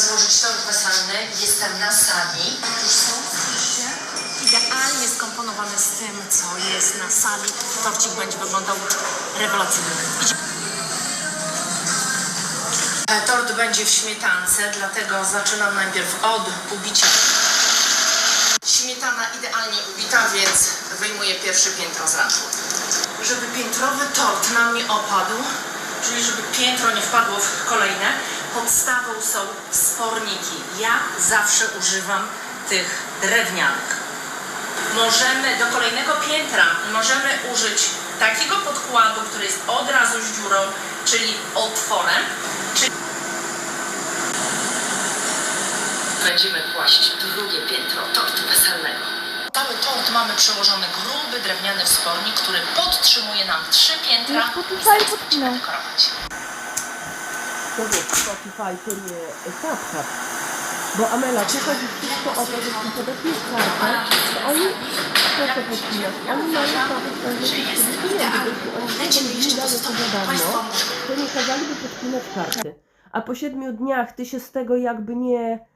złożyć tort weselny. Jestem na sali. Już są? Idealnie skomponowane z tym, co jest na sali. Torcik będzie wyglądał rewelacyjnie. E, Tort będzie w śmietance, dlatego zaczynam najpierw od ubicia. Śmietana idealnie ubita, więc wyjmuję pierwsze piętro z razu. Żeby piętrowy tort nam nie opadł, czyli żeby piętro nie wpadło w kolejne, podstawą są sporniki. Ja zawsze używam tych drewnianych. Możemy do kolejnego piętra możemy użyć takiego podkładu, który jest od razu z dziurą, czyli otworem, czyli Będziemy kłaść drugie piętro tortu weselnego. Cały tort mamy przełożony gruby drewniany wspornik, który podtrzymuje nam trzy piętra. Spotify i podcinał. będziemy dekorować. To wiesz, Spotify to nie CapCut. Bo Amela, tu chodzi wszystko o to, że ci podatnicy kartę, to oni, to co podcinasz, oni mają prawo spędzić sobie pieniędzy, bo jeśli oni nie dali to za darmo, to nie kazaliby podcinać karty. A po siedmiu dniach ty się z tego jakby nie